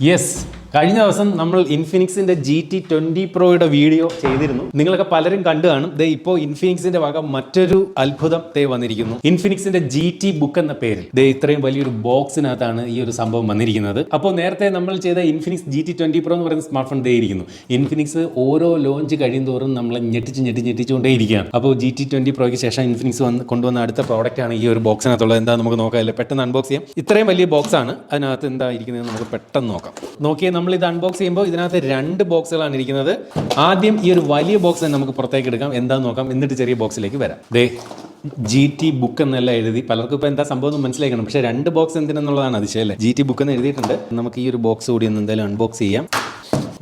Yes കഴിഞ്ഞ ദിവസം നമ്മൾ ഇൻഫിനിക്സിന്റെ ജി ടി ട്വന്റി പ്രോയുടെ വീഡിയോ ചെയ്തിരുന്നു. നിങ്ങളൊക്കെ പലരും കണ്ടു കാണും. ദേ ഇപ്പോ ഇൻഫിനിക്സിന്റെ വക മറ്റൊരു അത്ഭുതം ദേ വന്നിരിക്കുന്നു. ഇൻഫിനിക്സിന്റെ ജി ടി ബുക്ക് എന്ന പേരിൽ. ദേ ഇത്രയും വലിയൊരു ബോക്സിനകത്താണ് ഈ ഒരു സംഭവം വന്നിരിക്കുന്നത്. അപ്പോൾ നേരത്തെ നമ്മൾ ചെയ്ത Infinix G T twenty pro എന്ന് പറയുന്ന സ്മാർട്ട് ഫോൺ ദേ ഇരിക്കുന്നു. ഇൻഫിനിക്സ് ഓരോ ലോഞ്ച് കഴിയുന്തോറും നമ്മളെ ഞെട്ടിച്ച് ഞെട്ടി ഞെട്ടിച്ചുകൊണ്ടേ ഇരിക്കുകയാണ്. അപ്പോൾ ജി ടി ട്വന്റി പ്രോയ്ക്ക് ശേഷം ഇൻഫിനിക്സ് വന്ന് കൊണ്ടുവന്ന അടുത്ത പ്രോഡക്റ്റ് ആണ് ഈ ഒരു ബോക്സിനകത്തുള്ളത് എന്താ നമുക്ക് നോക്കാം? അല്ലേ പെട്ടെന്ന് അൺബോക്സ് ചെയ്യാം. ഇത്രയും വലിയ ബോക്സ് ആണ്. അതിനകത്ത് എന്താ ഇരിക്കുന്നത് നമുക്ക് പെട്ടെന്ന് നോക്കാം. നോക്കിയേ ഇത് അൺബോക്സ് ചെയ്യുമ്പോൾ ഇതിനകത്ത് രണ്ട് ബോക്സുകളാണ് ഇരിക്കുന്നത്. ആദ്യം ഈ ഒരു വലിയ ബോക്സ് തന്നെ നമുക്ക് പുറത്തേക്ക് എടുക്കാം. എന്താന്ന് നോക്കാം. എന്നിട്ട് ചെറിയ ബോക്സിലേക്ക് വരാം. ദേ ജി ടി ബുക്ക് എന്നല്ല എഴുതി. പലർക്കും ഇപ്പോൾ എന്താ സംഭവം എന്ന് മനസ്സിലാക്കണം. പക്ഷേ രണ്ട് ബോക്സ് എന്തിനെന്നുള്ളതാണ് അതിശയം അല്ലേ? ജി ടി ബുക്ക് എന്ന് എഴുതിയിട്ടുണ്ട്. നമുക്ക് ഈ ഒരു ബോക്സ് കൂടി ഒന്ന് എന്തായാലും അൺബോക്സ് ചെയ്യാം.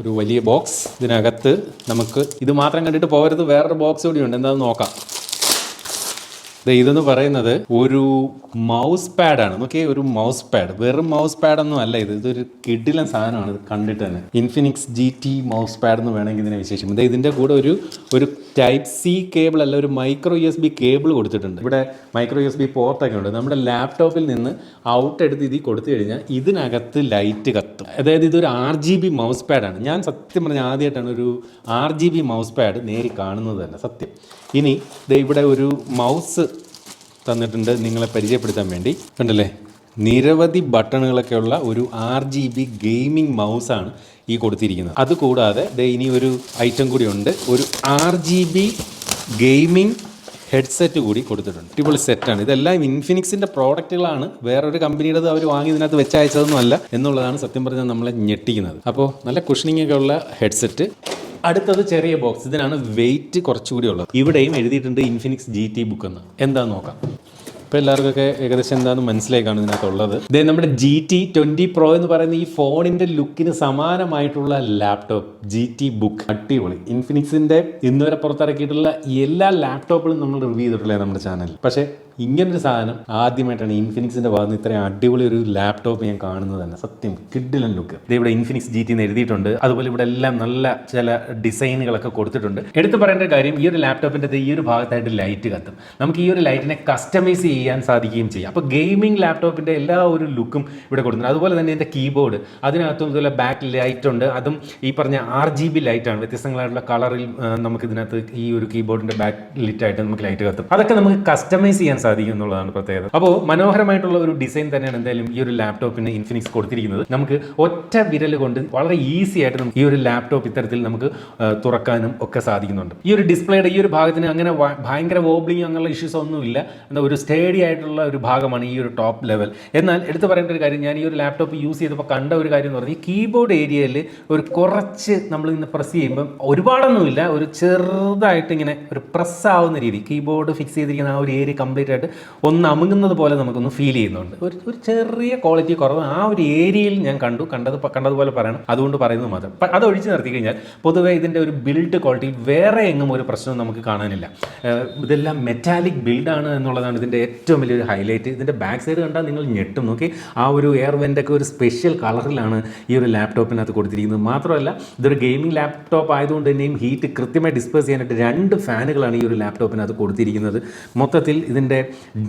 ഒരു വലിയ ബോക്സ് ഇതിനകത്ത് നമുക്ക് ഇത് മാത്രം കണ്ടിട്ട് പോകരുത്. വേറൊരു ബോക്സ് കൂടി ഉണ്ട്. എന്താണെന്ന് നോക്കാം. ഇതെന്ന് പറയുന്നത് ഒരു മൗസ് പാഡാണ് ഓക്കെ ഒരു മൗസ് പാഡ് വെറും മൗസ് പാഡ് ഒന്നും അല്ല ഇത്. ഇതൊരു കിഡിലൻ സാധനമാണ്. ഇത് കണ്ടിട്ട് തന്നെ. Infinix G T mouse pad എന്ന് വേണമെങ്കിൽ ഇതിനെ വിശേഷം ഇത് ഇതിന്റെ കൂടെ ഒരു ഒരു ടൈപ്പ് സി കേബിൾ അല്ല ഒരു micro U S B cable കൊടുത്തിട്ടുണ്ട്. ഇവിടെ മൈക്രോ യു എസ് ബി പോർട്ടൊക്കെ ഉണ്ട്. നമ്മുടെ ലാപ്ടോപ്പിൽ നിന്ന് ഔട്ട് എടുത്ത് ഇതിൽ കൊടുത്തു കഴിഞ്ഞാൽ ഇതിനകത്ത് ലൈറ്റ് കത്തും. അതായത് ഇതൊരു ആർ ജി ബി മൗസ് പാഡാണ് ഞാൻ സത്യം പറഞ്ഞാൽ ആദ്യമായിട്ടാണ് ഒരു R G B mouse pad നേരി കാണുന്നത് തന്നെ. സത്യം. ഇനി ഇവിടെ ഒരു മൗസ് തന്നിട്ടുണ്ട്. നിങ്ങളെ പരിചയപ്പെടുത്താൻ വേണ്ടി. കണ്ടല്ലേ? നിരവധി ബട്ടണുകളൊക്കെയുള്ള ഒരു ആർ ജി ബി ഗെയിമിംഗ് മൗസാണ് ഈ കൊടുത്തിരിക്കുന്നത്. അതുകൂടാതെ ഇനി ഒരു ഐറ്റം കൂടി ഉണ്ട്. ഒരു R G B gaming headset കൂടി കൊടുത്തിട്ടുണ്ട്. ഇപ്പോൾ സെറ്റാണ്. ഇതെല്ലാം ഇൻഫിനിക്സിന്റെ പ്രോഡക്റ്റുകളാണ്. വേറൊരു കമ്പനിയുടെ അവർ വാങ്ങി ഇതിനകത്ത് വെച്ചയച്ചതൊന്നും അല്ല എന്നുള്ളതാണ് സത്യം പറഞ്ഞാൽ നമ്മളെ ഞെട്ടിക്കുന്നത്. അപ്പോൾ നല്ല കുഷനിങ് ഒക്കെ ഉള്ള ഹെഡ്സെറ്റ്. അടുത്തത് ചെറിയ ബോക്സ്. ഇതിനാണ് വെയിറ്റ് കുറച്ചുകൂടി ഉള്ളത്. ഇവിടെയും എഴുതിയിട്ടുണ്ട് ഇൻഫിനിക്സ് ജി ടി ബുക്ക് എന്ന് എന്താ നോക്കാം. ഇപ്പോൾ എല്ലാവർക്കൊക്കെ ഏകദേശം എന്താണെന്ന് മനസ്സിലായി കാണും ഇതിനകത്തുള്ളത്. ഇതേ നമ്മുടെ ജി ടി ട്വന്റി പ്രോ എന്ന് പറയുന്ന ഈ ഫോണിന്റെ ലുക്കിന് സമാനമായിട്ടുള്ള ലാപ്ടോപ്പ് ജി ടി ബുക്ക് അടിപൊളി. ഇൻഫിനിക്സിന്റെ ഇന്നുവരെ പുറത്തിറക്കിയിട്ടുള്ള എല്ലാ ലാപ്ടോപ്പുകളും നമ്മൾ റിവ്യൂ ചെയ്തിട്ടുള്ളത് നമ്മുടെ ചാനൽ പക്ഷേ ഇങ്ങനൊരു സാധനം ആദ്യമായിട്ടാണ് ഇൻഫിനിക്സിന്റെ ഭാഗത്ത് ഇത്രയും അടിപൊളി ഒരു ലാപ്ടോപ്പ് ഞാൻ കാണുന്നത് തന്നെ. സത്യം കിഡിലൻ ലുക്ക് ഇവിടെ ഇൻഫിനിക്സ് ജി ടി എന്ന് എഴുതിയിട്ടുണ്ട്. അതുപോലെ ഇവിടെ എല്ലാം നല്ല ചില ഡിസൈനുകളൊക്കെ കൊടുത്തിട്ടുണ്ട്. എടുത്തു പറയേണ്ട കാര്യം ഈ ഒരു ലാപ്ടോപ്പിന്റെ ഈ ഒരു ഭാഗത്തായിട്ട് ലൈറ്റ് കത്തും. നമുക്ക് ഈ ഒരു ലൈറ്റിനെ കസ്റ്റമൈസ് ചെയ്യാൻ സാധിക്കുകയും ചെയ്യാം. അപ്പോൾ ഗെയിമിംഗ് ലാപ്ടോപ്പിന്റെ എല്ലാ ഒരു ലുക്കും ഇവിടെ കൊടുത്തിട്ടുണ്ട്. അതുപോലെ തന്നെ ഇതിന്റെ കീബോർഡ് അതിനകത്തും ഇതുപോലെ ബാക്ക് ലൈറ്റ് ഉണ്ട്. അതും ഈ പറഞ്ഞ ആർ ജി ബി ലൈറ്റാണ് വ്യത്യസ്തങ്ങളായിട്ടുള്ള കളറിൽ നമുക്ക് ഇതിനകത്ത് ഈ ഒരു കീബോർഡിന്റെ ബാക്ക് ലിറ്റായിട്ട് നമുക്ക് ലൈറ്റ് കത്തും. അതൊക്കെ നമുക്ക് കസ്റ്റമൈസ് ചെയ്യാൻ സാധിക്കും എന്നുള്ളതാണ് പ്രത്യേകത. അപ്പോൾ മനോഹരമായിട്ടുള്ള ഒരു ഡിസൈൻ തന്നെയാണ് എന്തായാലും ഈ ഒരു ലാപ്ടോപ്പിന് ഇൻഫിനിക്സ് കൊടുത്തിരിക്കുന്നത്. നമുക്ക് ഒറ്റ വിരൽ കൊണ്ട് വളരെ ഈസി ആയിട്ട് ഈ ഒരു ലാപ്ടോപ്പ് ഇത്തരത്തിൽ നമുക്ക് തുറക്കാനും ഒക്കെ സാധിക്കുന്നുണ്ട്. ഈ ഒരു ഡിസ്പ്ലേയുടെ ഈ ഒരു ഭാഗത്തിന് അങ്ങനെ ഭയങ്കര വോബ്ലിങ് അങ്ങനെയുള്ള ഇഷ്യൂസ് ഒന്നുമില്ല എന്താ ഒരു സ്റ്റേഡി ആയിട്ടുള്ള ഒരു ഭാഗമാണ് ഈ ഒരു ടോപ്പ് ലെവൽ എന്നാൽ എടുത്തു പറയേണ്ട ഒരു കാര്യം ഞാൻ ഈ ഒരു ലാപ്ടോപ്പ് യൂസ് ചെയ്തപ്പോൾ കണ്ട ഒരു കാര്യം എന്ന് പറഞ്ഞാൽ കീബോർഡ് ഏരിയയിൽ ഒരു കുറച്ച് നമ്മൾ ഇന്ന് പ്രസ് ചെയ്യുമ്പം ഒരുപാടൊന്നുമില്ല. ഒരു ചെറുതായിട്ട് ഇങ്ങനെ ഒരു പ്രസ് ആവുന്ന രീതി കീബോർഡ് ഫിക്സ് ചെയ്തിരിക്കുന്ന ആ ഒരു ഏരിയ കംപ്ലീറ്റ് ആയിട്ട് ഒന്ന് അമുങ്ങുന്നത് പോലെ നമുക്കൊന്ന് ഫീൽ ചെയ്യുന്നുണ്ട്. ഒരു ഒരു ചെറിയ ക്വാളിറ്റി കുറവ് ആ ഒരു ഏരിയയിൽ ഞാൻ കണ്ടു. കണ്ടത് കണ്ടതുപോലെ പറയണം. അതുകൊണ്ട് പറയുന്നത് മാത്രം. അത് ഒഴിച്ചു നിർത്തി കഴിഞ്ഞാൽ പൊതുവെ ഇതിന്റെ ഒരു ബിൽഡ് ക്വാളിറ്റി വേറെ എങ്ങും ഒരു പ്രശ്നം നമുക്ക് കാണാനില്ല. ഇതെല്ലാം മെറ്റാലിക് ബിൽഡാണ് എന്നുള്ളതാണ് ഇതിന്റെ ഏറ്റവും വലിയൊരു ഹൈലൈറ്റ് ഇതിന്റെ ബാക്ക് സൈഡ് കണ്ടാൽ നിങ്ങൾ ഞെട്ടും. നോക്കി ആ ഒരു എയർ വെന്റൊക്കെ ഒരു സ്പെഷ്യൽ കളറിലാണ് ഈ ഒരു ലാപ്ടോപ്പിനകത്ത് കൊടുത്തിരിക്കുന്നത്. മാത്രമല്ല ഇതൊരു ഗെയിമിംഗ് ലാപ്ടോപ്പ് ആയതുകൊണ്ട് തന്നെയും ഹീറ്റ് കൃത്യമായി ഡിസ്പേസ് ചെയ്യാനായിട്ട് രണ്ട് ഫാനുകളാണ് ഈ ഒരു ലാപ്ടോപ്പിനകത്ത് കൊടുത്തിരിക്കുന്നത്. മൊത്തത്തിൽ ഇതിന്റെ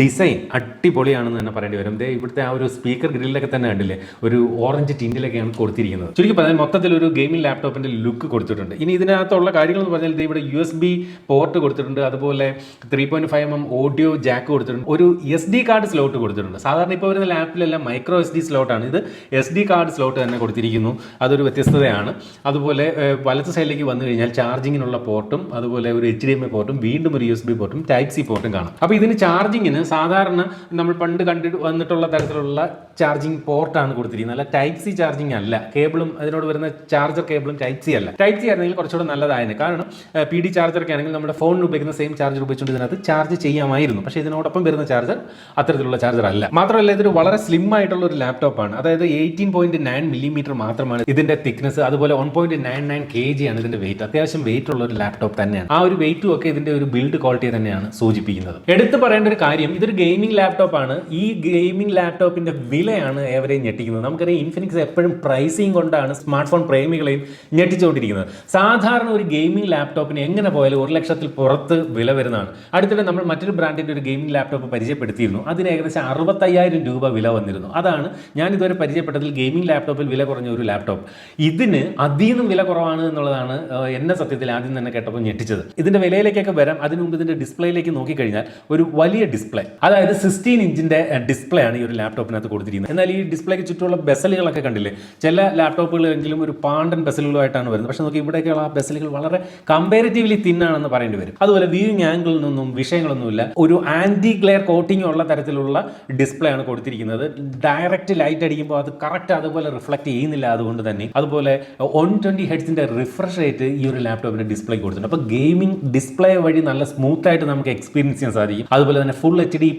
ഡിസൈൻ അടിപൊളിയാണെന്ന് തന്നെ പറയേണ്ടി വരും. ദേ ഇവിടുത്തെ ആ ഒരു സ്പീക്കർ ഗ്രില്ലിലൊക്കെ തന്നെ കണ്ടില്ലേ? ഒരു ഓറഞ്ച് ടിന്റിലൊക്കെയാണ് കൊടുത്തിരിക്കുന്നത്. ചുരുക്കി പറഞ്ഞാൽ മൊത്തത്തിൽ ഒരു ഗെയിമിംഗ് ലാപ്ടോപ്പിന്റെ ലുക്ക് കൊടുത്തിട്ടുണ്ട്. ഇനി ഇതിനകത്തുള്ള കാര്യങ്ങൾ എന്ന് പറഞ്ഞാൽ ഇവിടെ യു എസ് ബി പോർട്ട് കൊടുത്തിട്ടുണ്ട്. അതുപോലെ three point five M audio jack കൊടുത്തിട്ടുണ്ട്. ഒരു എസ് ഡി കാർഡ് സ്ലോട്ട് കൊടുത്തിട്ടുണ്ട്. സാധാരണ ഇപ്പോൾ വരുന്ന ലാപ്പിലെല്ലാം മൈക്രോ എസ് ഡി സ്ലോട്ടാണ് ഇത് എസ് ഡി കാർഡ് സ്ലോട്ട് തന്നെ കൊടുത്തിരിക്കുന്നു. അതൊരു വ്യത്യസ്തതയാണ്. അതുപോലെ വലത്ത് സൈഡിലേക്ക് വന്നു കഴിഞ്ഞാൽ ചാർജിങ്ങിനുള്ള പോർട്ടും അതുപോലെ ഒരു എച്ച് ഡി എം ഐ പോർട്ടും വീണ്ടും ഒരു യു എസ് ബി പോർട്ടും ടൈപ്പ് സി പോർട്ടും കാണാം. അപ്പോൾ ഇതിന് ചാർജിങ്ങിന് സാധാരണ നമ്മൾ പണ്ട് കണ്ടിട്ട് വന്നിട്ടുള്ള തരത്തിലുള്ള ചാർജിങ് പോർട്ടാണ് കൊടുത്തിരിക്കുന്നത്. അല്ല ടൈപ്പ് സി ചാർജിങ് അല്ല. കേബിളും അതിനോട് വരുന്ന ചാർജർ കേബിളും ടൈപ്പ് സി അല്ല. ടൈപ്പ് സി ആയിരുന്നെങ്കിൽ കുറച്ചുകൂടെ നല്ലതായിരുന്നു. കാരണം പി ഡി ചാർജറൊക്കെ ആണെങ്കിൽ നമ്മുടെ ഫോണിൽ ഉപയോഗിക്കുന്ന സെയിം ചാർജർ ഉപയോഗിച്ചുകൊണ്ട് ഇതിനകത്ത് ചാർജ് ചെയ്യാമായിരുന്നു. പക്ഷേ ഇതിനോടൊപ്പം വരുന്ന ചാർജർ അത്തരത്തിലുള്ള ചാർജർ അല്ല. മാത്രമല്ല ഇതൊരു വളരെ സ്ലിം ആയിട്ടുള്ള ഒരു ലാപ്ടോപ്പാണ് അതായത് എയ്റ്റീൻ പോയിന്റ് നയൻ മില്ലിമീറ്റർ മാത്രമാണ് ഇതിന്റെ തിക്നെസ് അതുപോലെ one point nine nine K G ആണ് ഇതിന്റെ വെയിറ്റ് അത്യാവശ്യം വെയിറ്റ് ഉള്ള ഒരു ലാപ്ടോപ്പ് തന്നെയാണ്. ആ ഒരു വെയിറ്റും ഒക്കെ ഇതിന്റെ ഒരു ബിൽഡ് ക്വാളിറ്റി തന്നെയാണ് സൂചിപ്പിക്കുന്നത്. എടുത്തു പറയേണ്ട ഒരു കാര്യം ഇതൊരു ഗെയിമിംഗ് ലാപ്ടോപ്പാണ് ഈ ഗെയിമിംഗ് ലാപ്ടോപ്പിന്റെ വിലയാണ് ഏവരെയും ഞെട്ടിക്കുന്നത്. നമുക്കറിയാം ഇൻഫിനിക്സ് എപ്പോഴും പ്രൈസിങ് കൊണ്ടാണ് സ്മാർട്ട് ഫോൺ പ്രേമികളെയും ഞെട്ടിച്ചുകൊണ്ടിരിക്കുന്നത്. സാധാരണ ഒരു ഗെയിമിംഗ് ലാപ്ടോപ്പിന് എങ്ങനെ പോയാലും ഒരു ലക്ഷത്തിൽ പുറത്ത് വില വരുന്നതാണ്. അടുത്തിടെ നമ്മൾ മറ്റൊരു ബ്രാൻഡിന്റെ ഒരു ഗെയിമിംഗ് ലാപ്ടോപ്പ് പരിചയപ്പെടുത്തിയിരുന്നു. അതിന് ഏകദേശം അറുപത്തയ്യായിരം രൂപ വില വന്നിരുന്നു. അതാണ് ഞാൻ ഇതുവരെ പരിചയപ്പെട്ടതിൽ ഗെയിമിംഗ് ലാപ്ടോപ്പിൽ വില കുറഞ്ഞ ഒരു ലാപ്ടോപ്പ് ഇതിന് അതീന്നും വില കുറവാണ് എന്നുള്ളതാണ് എന്നെ സത്യത്തിൽ ആദ്യം തന്നെ കേട്ടപ്പോൾ ഞെട്ടിച്ചത്. ഇതിന്റെ വിലയിലേക്കൊക്കെ വരാം. അതിനു മുമ്പ് ഇതിന്റെ ഡിസ്പ്ലേയിലേക്ക് നോക്കിക്കഴിഞ്ഞാൽ ഒരു വലിയ ഡിസ്പ്ലേ അതായത് സിക്സ്റ്റീൻ ഇഞ്ചിന്റെ ഡിസ്പ്ലേ ആണ് ഈ ഒരു ലാപ്ടോപ്പിനകത്ത് കൊടുത്തിരിക്കുന്നത്. എന്നാൽ ഈ ഡിസ്പ്ലേക്ക് ചുറ്റുമുള്ള ബെസലുകളൊക്കെ കണ്ടില്ലേ? ചില ലാപ്ടോപ്പുകളെങ്കിലും ഒരു പാണ്ടൻ ബെസലുകളായിട്ടാണ് വരുന്നത്. പക്ഷെ നോക്കി ഇവിടെയൊക്കെയുള്ള ആ ബെസലുകൾ വളരെ കമ്പാരിറ്റീവ്ലി തിന്നാണെന്ന് പറയേണ്ടി വരും. അതുപോലെ വ്യൂയിങ് ആംഗിളിൽ നിന്നും വിഷയങ്ങളൊന്നുമില്ല. ഒരു ആന്റി ഗ്ലെയർ കോട്ടിംഗ് ഉള്ള തരത്തിലുള്ള ഡിസ്പ്ലേ ആണ് കൊടുത്തിരിക്കുന്നത്. ഡയറക്റ്റ് ലൈറ്റ് അടിക്കുമ്പോൾ അത് കറക്റ്റ് അതുപോലെ റിഫ്ലക്ട് ചെയ്യുന്നില്ല അതുകൊണ്ട് തന്നെ. അതുപോലെ വൺ ട്വന്റി ഹെഡ്സിന്റെ റിഫ്രഷ് റേറ്റ് ഈ ഒരു ലാപ്ടോപ്പിന്റെ ഡിസ്പ്ലേ കൊടുത്തിട്ടുണ്ട്. അപ്പോൾ ഗെയിമിംഗ് ഡിസ്പ്ലേ വഴി നല്ല സ്മൂത്ത് ആയിട്ട് നമുക്ക് എക്സ്പീരിയൻസ് ചെയ്യാൻ സാധിക്കും. അതുപോലെ തന്നെ ഫുൾ എച്ച് ഡി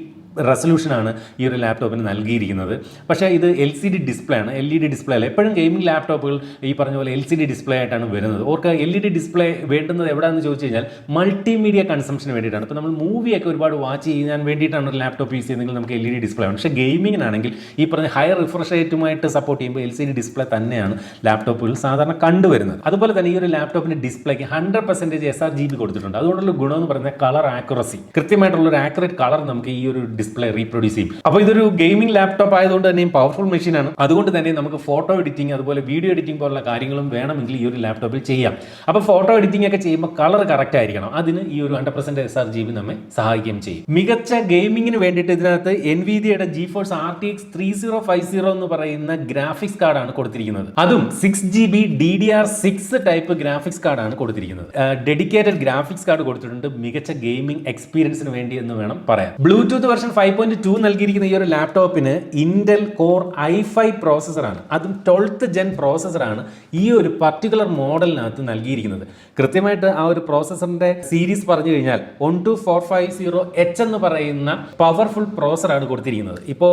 റെസൊല്യൂഷനാണ് ഈ ഒരു ലാപ്ടോപ്പിന് നൽകിയിരിക്കുന്നത്. പക്ഷേ ഇത് എൽ സി ഡി ഡിസ്പ്ലേ ആണ്. എൽ ഇ ഡി ഡിസ്പ്ലേ അല്ല. എപ്പോഴും ഗെയിമിംഗ് ലാപ്ടോപ്പുകൾ ഈ പറഞ്ഞ പോലെ എൽ സി ഡി ഡിസ്പ്ലേ ആയിട്ടാണ് വരുന്നത്. ഓർക്ക് എൽ ഇ ഡി ഡിസ്പ്ലേ വേണ്ടുന്നത് എവിടെയാണെന്ന് ചോദിച്ചു കഴിഞ്ഞാൽ മൾട്ടിമീഡിയ കൺസംഷന് വേണ്ടിയിട്ടാണ്. ഇപ്പോൾ നമ്മൾ മൂവിയൊക്കെ ഒരുപാട് വാച്ച് ചെയ്യാൻ വേണ്ടിയിട്ടാണ് ഒരു ലാപ്ടോപ്പ് യൂസ് ചെയ്യുന്നതെങ്കിൽ നമുക്ക് എൽ ഇ ഡി ഡിസ്പ്ലേ ആണ്. പക്ഷേ ഗെയിമിങ്ങിനാണെങ്കിൽ ഈ പറഞ്ഞ ഹയർ റിഫ്രഷ് റേറ്റുമായിട്ട് സപ്പോർട്ട് ചെയ്യുമ്പോൾ എൽ സി ഡി ഡിസ്പ്ലേ തന്നെയാണ് ലാപ്ടോപ്പുകൾ സാധാരണ കണ്ടുവരുന്നത്. അതുപോലെ തന്നെ ഈ ഒരു ലാപ്ടോപ്പിന്റെ ഡിസ്പ്ലേക്ക് hundred percentage S R G B കൊടുത്തിട്ടുണ്ട്. അതുകൊണ്ടുള്ള ഗുണമെന്ന് പറയുന്നത് കളർ ആക്യുറസി. കൃത്യമായിട്ടുള്ള ഒരു ആക്യുറേറ്റ് കളർ നമുക്ക് ഈ ഒരു ഡിസ്പ്ലേ റീപ്രൊഡ്യൂസ് ചെയ്യും. അപ്പോൾ ഇതൊരു ഗെയിമിംഗ് ലാപ്ടോപ്പ് ആയതുകൊണ്ട് തന്നെയും പവർഫുൾ മെഷീനാണ് അതുകൊണ്ട് തന്നെ നമുക്ക് ഫോട്ടോ എഡിറ്റിംഗ് അതുപോലെ വീഡിയോ എഡിറ്റിംഗ് പോലുള്ള കാര്യങ്ങളും വേണമെങ്കിൽ ഈ ഒരു ലാപ്ടോപ്പിൽ ചെയ്യാം. അപ്പോൾ ഫോട്ടോ എഡിറ്റിംഗ് ഒക്കെ ചെയ്യുമ്പോൾ കളർ കറക്റ്റ് ആയിരിക്കണം. അതിന് ഈ ഒരു hundred percent S R G B നമ്മെ സഹായിക്കുകയും ചെയ്യും. മികച്ച ഗെയിമിങ്ങിന് വേണ്ടിയിട്ട് ഇതിനകത്ത് എൻ വി ഡിയുടെ GeForce R T X three zero five zero എന്ന് പറയുന്ന ഗ്രാഫിക്സ് കാർഡാണ് കൊടുത്തിരിക്കുന്നത്. അതും six G B D D R six type graphics കാർഡാണ് കൊടുത്തിരിക്കുന്നത്. ഡെഡിക്കേറ്റഡ് ഗ്രാഫിക്സ് കാർഡ് കൊടുത്തിട്ടുണ്ട്. മികച്ച ഗെയിമിംഗ് എക്സ്പീരിയൻസിന് വേണ്ടി എന്ന് വേണം പറയാം Bluetooth version five point two നൽകിയിരിക്കുന്ന ഈ ഒരു ലാപ്ടോപ്പിന് ഇന്റൽ കോർ ഐ ഫൈവ് പ്രോസസ്സറാണ് അതും ട്വൽത്ത് ജെൻ പ്രോസസ്സറാണ് ഈ ഒരു പർട്ടിക്കുലർ മോഡലിനകത്ത് നൽകിയിരിക്കുന്നത്. കൃത്യമായിട്ട് ആ ഒരു പ്രോസസ്സറിന്റെ സീരീസ് പറഞ്ഞു കഴിഞ്ഞാൽ one two four five zero H എന്ന് പറയുന്ന പവർഫുൾ പ്രോസറാണ് കൊടുത്തിരിക്കുന്നത്. ഇപ്പോൾ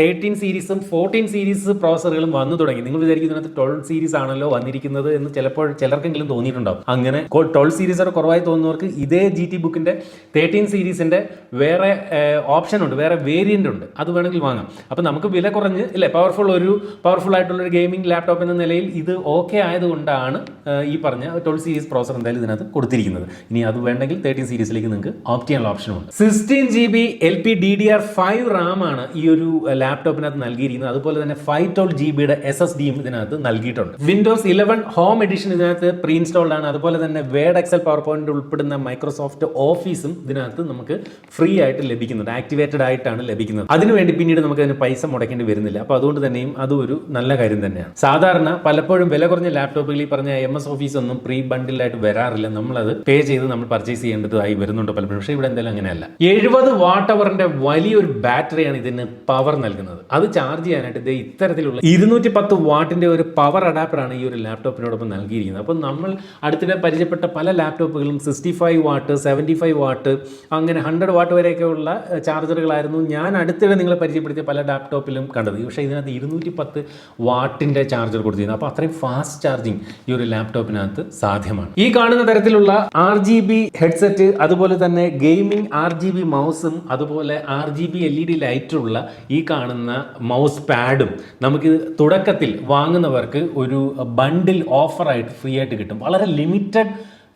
തേർട്ടീൻ സീരീസും ഫോർട്ടീൻ സീരീസ് പ്രോസറുകളും വന്നു തുടങ്ങി. നിങ്ങൾ വിചാരിക്കുന്നതിനകത്ത് ട്വൽവ് സീരീസ് ആണല്ലോ വന്നിരിക്കുന്നത് എന്ന് ചിലപ്പോൾ ചിലർക്കെങ്കിലും തോന്നിയിട്ടുണ്ടാവും. അങ്ങനെ ട്വൽവ് സീരീസ് കുറവായി തോന്നുന്നവർക്ക് ഇതേ ജി ടി ബുക്കിന്റെ തേർട്ടീൻ സീരീസിന്റെ വേറെ ഓപ്ഷൻ ഉണ്ട് വേറെ വേരിയന്റ് ഉണ്ട്. അത് വേണമെങ്കിൽ വാങ്ങാം. അപ്പോൾ നമുക്ക് വില കുറഞ്ഞ് ഇല്ലേ പവർഫുൾ ഒരു പവർഫുൾ ആയിട്ടുള്ള ഒരു ഗെയിമിംഗ് ലാപ്ടോപ്പ് എന്ന നിലയിൽ ഇത് ഓക്കെ ആയതുകൊണ്ടാണ് ഈ പറഞ്ഞ ട്വൽവ് സീരീസ് പ്രോസർ എന്തായാലും ഇതിനകത്ത് കൊടുത്തിരിക്കുന്നത്. ഇനി അത് വേണ്ടെങ്കിൽ തേർട്ടീൻ സീരീസിലേക്ക് നിങ്ങൾക്ക് ഓപ്റ്റ് ചെയ്യാനുള്ള ഓപ്ഷനുണ്ട് sixteen G B L P D D R five RAM ആണ് ഈ ഒരു ലാപ്ടോപ്പിനകത്ത് നൽകിയിരിക്കുന്നത്. അതുപോലെ തന്നെ ഫൈവ് ട്വൽവ് ജി ബിയുടെ എസ് എസ് ഡിയും ഇതിനകത്ത് നൽകിയിട്ടുണ്ട്. വിൻഡോസ് ഇലവൻ ഹോം എഡിഷൻ ഇതിനകത്ത് പ്രീ ഇൻസ്റ്റാൾഡ് ആണ്. അതുപോലെ തന്നെ വേഡ് എക്സൽ പവർ പോയിന്റ് ഉൾപ്പെടുന്ന മൈക്രോസോഫ്റ്റ് ഓഫീസും ഇതിനകത്ത് നമുക്ക് ഫ്രീ ആയിട്ട് ലഭിക്കുന്നുണ്ട്. ആക്ടിവേറ്റഡ് ആയിട്ടാണ് ലഭിക്കുന്നത്. അതിനുവേണ്ടി പിന്നീട് നമുക്ക് അതിന് പൈസ മുടക്കേണ്ടി വരുന്നില്ല. അപ്പോൾ അതുകൊണ്ട് തന്നെയും അതും ഒരു നല്ല കാര്യം തന്നെയാണ്. സാധാരണ പലപ്പോഴും വില കുറഞ്ഞ ലാപ്ടോപ്പുകൾ ഈ പറഞ്ഞ എം എസ് ഓഫീസ് ഒന്നും പ്രീ ബണ്ടിലായിട്ട് വരാറില്ല. നമ്മളത് പേ ചെയ്ത് നമ്മൾ പർച്ചേസ് ചെയ്യേണ്ടതായി വരുന്നുണ്ട് പലപ്പോഴും. പക്ഷേ ഇവിടെ എന്തായാലും അങ്ങനെയല്ല. എഴുപത് വാട്ട് അവറിന്റെ വലിയൊരു ബാറ്ററിയാണ് ഇതിന് പവർ നൽകുന്നത്. അത് ചാർജ് ചെയ്യാനായിട്ട് ഇത് ഇത്തരത്തിലുള്ള ഇരുന്നൂറ്റി പത്ത് വാട്ടിന്റെ ഒരു പവർ അഡാപ്റ്ററാണ് ഈ ഒരു ലാപ്ടോപ്പിനോടൊപ്പം നൽകിയിരിക്കുന്നത്. അപ്പോൾ നമ്മൾ അടുത്തിടെ പരിചയപ്പെട്ട പല ലാപ്ടോപ്പുകളും sixty five watt seventy five watt അങ്ങനെ ഹൺഡ്രഡ് വാട്ട് വരെയൊക്കെയുള്ള ചാർജറുകളായിരുന്നു. ഞാൻ അടുത്തിടെ നിങ്ങളെ പരിചയപ്പെടുത്തിയ പല ലാപ്ടോപ്പിലും കണ്ടത്. പക്ഷേ ഇതിനകത്ത് ഇരുന്നൂറ്റി പത്ത് വാട്ടിന്റെ ചാർജർ കൊടുത്തിരുന്നു. അപ്പോൾ അത്രയും ഫാസ്റ്റ് ചാർജിങ് ഈ ഒരു ലാപ്ടോപ്പിനകത്ത് സാധ്യമാണ്. ഈ കാണുന്ന തരത്തിലുള്ള ആർ ജി ബി ഹെഡ്സെറ്റ് അതുപോലെ തന്നെ ഗെയിമിംഗ് ആർ ജി ബി മൗസും അതുപോലെ R G B L E D ലൈറ്റുള്ള ഈ കാണുന്ന മൗസ് പാഡും നമുക്ക് തുടക്കത്തിൽ വാങ്ങുന്നവർക്ക് ഒരു ബണ്ടിൽ ഓഫറായിട്ട് ഫ്രീ ആയിട്ട് കിട്ടും. വളരെ ലിമിറ്റഡ്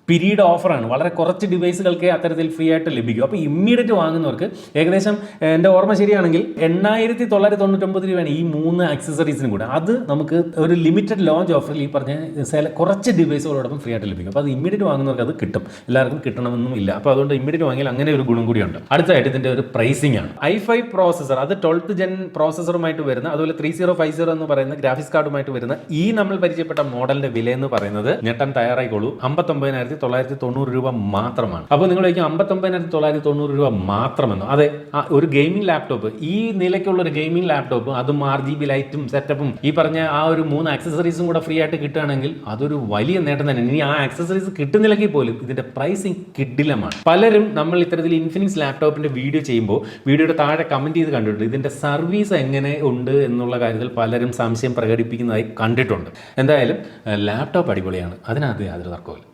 പീരീഡ് ഓഫറാണ്. വളരെ കുറച്ച് ഡിവൈസുകൾക്ക് അത്തരത്തിൽ ഫ്രീ ആയിട്ട് ലഭിക്കും. അപ്പോൾ ഇമ്മീഡിയറ്റ് വാങ്ങുന്നവർക്ക് ഏകദേശം എന്റെ ഓർമ്മ ശരിയാണെങ്കിൽ എണ്ണായിരത്തി തൊള്ളായിരത്തി തൊണ്ണൂറ്റൊമ്പത് രൂപയാണ് ഈ മൂന്ന് ആക്സസറീസിനും കൂടെ. അത് നമുക്ക് ഒരു ലിമിറ്റഡ് ലോഞ്ച് ഓഫറിൽ ഈ പറഞ്ഞ സെല കുറച്ച് ഡിവൈസുകളോടൊപ്പം ഫ്രീ ആയിട്ട് ലഭിക്കും. അപ്പോൾ അത് ഇമ്മീഡിയറ്റ് വാങ്ങുന്നവർക്ക് അത് കിട്ടും. എല്ലാവർക്കും കിട്ടണമെന്നും ഇല്ല. അപ്പോൾ അതുകൊണ്ട് ഇമ്മീഡിയറ്റ് വാങ്ങിയാൽ അങ്ങനെ ഒരു ഗുണം കൂടിയുണ്ട്. അടുത്തതായിട്ട് ഇതിന്റെ ഒരു പ്രൈസിംഗ് ആണ്. ഐ ഫൈവ് പ്രോസസർ അത് ട്വൽത്ത് ജെൻ പ്രോസസറുമായിട്ട് വരുന്ന അതുപോലെ ത്രീ സീറോ ഫൈവ് സീറോ എന്ന് പറയുന്ന ഗ്രാഫിക്സ് കാർഡുമായിട്ട് വരുന്ന ഈ നമ്മൾ പരിചയപ്പെട്ട മോഡലിന്റെ വില എന്ന് പറയുന്നത് ഞെട്ടൻ തയ്യാറായിക്കോളൂ അമ്പത്തൊമ്പതിനായിരത്തി തൊള്ളായിരത്തി തൊണ്ണൂറ് രൂപ മാത്രമാണ്. അപ്പോൾ നിങ്ങൾ ചോദിക്കും അമ്പത്തൊമ്പതിനായിരത്തി തൊള്ളായിരത്തി തൊണ്ണൂറ് രൂപ മാത്രമെന്നോ. അതെ ഒരു ഗെയിമിംഗ് ലാപ്ടോപ്പ് ഈ നിലയ്ക്കുള്ള ഒരു ഗെയിമിംഗ് ലാപ്ടോപ്പ് അതും ആർ ജി ബി ലൈറ്റും സെറ്റപ്പും ഈ പറഞ്ഞ ആ ഒരു മൂന്ന് ആക്സസറീസും കൂടെ ഫ്രീ ആയിട്ട് കിട്ടുകയാണെങ്കിൽ അതൊരു വലിയ നേട്ടം തന്നെ. ഇനി ആ ആക്സസറീസ് കിട്ടുന്നില്ലെങ്കിൽ പോലും ഇതിന്റെ പ്രൈസിങ് കിഡിലമാണ് പലരും നമ്മൾ ഇത്തരത്തിൽ ഇൻഫിനിക്സ് ലാപ്ടോപ്പിന്റെ വീഡിയോ ചെയ്യുമ്പോൾ വീഡിയോയുടെ താഴെ കമന്റ് ചെയ്ത് കണ്ടിട്ടുണ്ട്. ഇതിന്റെ സർവീസ് എങ്ങനെ ഉണ്ട് എന്നുള്ള കാര്യത്തിൽ പലരും സംശയം പ്രകടിപ്പിക്കുന്നതായി കണ്ടിട്ടുണ്ട്. എന്തായാലും ലാപ്ടോപ്പ് അടിപൊളിയാണ്. അതിനകത്ത് യാതൊരു തർക്കമില്ല